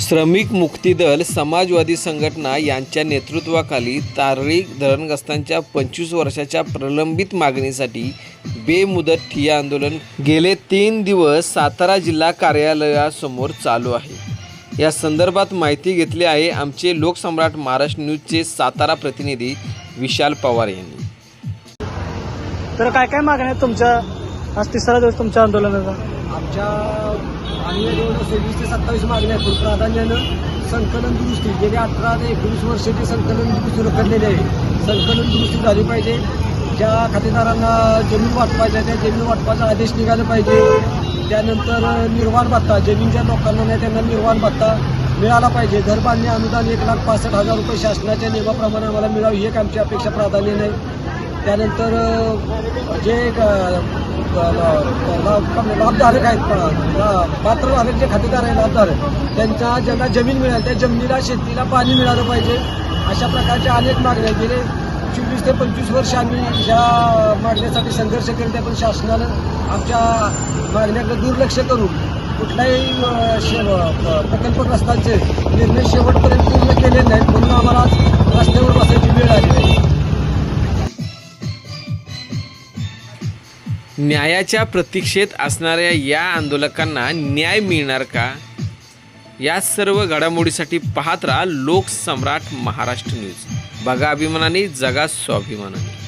श्रमिक मुक्ती दल समाजवादी संघटना यांच्या नेतृत्वाखाली तारळी धरणग्रस्तांच्या पंचवीस वर्षाच्या प्रलंबित मागणीसाठी बेमुदत ठिय्या आंदोलन गेले तीन दिवस सातारा जिल्हा कार्यालयासमोर चालू आहे. या संदर्भात माहिती घेतली आहे आमचे लोकसम्राट महाराष्ट्र न्यूजचे सातारा प्रतिनिधी विशाल पवार यांनी. तर काय काय मागण्या तुमच्या? आज तिसरा दिवस तुमच्या आंदोलनाचा. आमच्या आणि जवळ सव्वीस ते सत्तावीस मागण्या आहेत. पण प्राधान्यानं संकलन दुरुस्ती गेली अठरा ते एकोणीस वर्षाची संकलन दुरुस्ती रखडलेली आहे. संकलन दुरुस्ती झाली पाहिजे. ज्या खातेदारांना जमीन वाटपायच्या त्या जमीन वाटपाचा आदेश निघाला पाहिजे. त्यानंतर निर्वाण भत्ता जमीन ज्या लोकांना नाही त्यांना निर्वाण भत्ता मिळाला पाहिजे. घरबांधणी अनुदान एक लाख पासष्ट हजार रुपये शासनाच्या नियमाप्रमाणे आम्हाला मिळावी ही एक आमची अपेक्षा प्राधान्य नाही. त्यानंतर जे लाभधारक आहेत प- ला- पात्रधारक जे खातेदार आहे लाभधारक त्यांच्या ज्यांना जमीन मिळाली त्या जमिनीला शेतीला पाणी मिळालं पाहिजे अशा प्रकारच्या अनेक मागण्या आहेत. गेले चोवीस ते पंचवीस वर्ष आम्ही ह्या मागण्यासाठी संघर्ष केले पण शासनानं आमच्या मागण्याकडे दुर्लक्ष करून कुठल्याही अ, शे- प्रकल्पग्रस्तांचे निर्णय शेवटपर्यंत पूर्ण केले नाहीत म्हणून न्यायाच्या प्रतीक्षेत असणाऱ्या या आंदोलकांना न्याय मिळणार का? या सर्व घडामोडीसाठी पाहत राहा लोकसम्राट महाराष्ट्र न्यूज. बघा अभिमानाने जगा स्वाभिमानाने.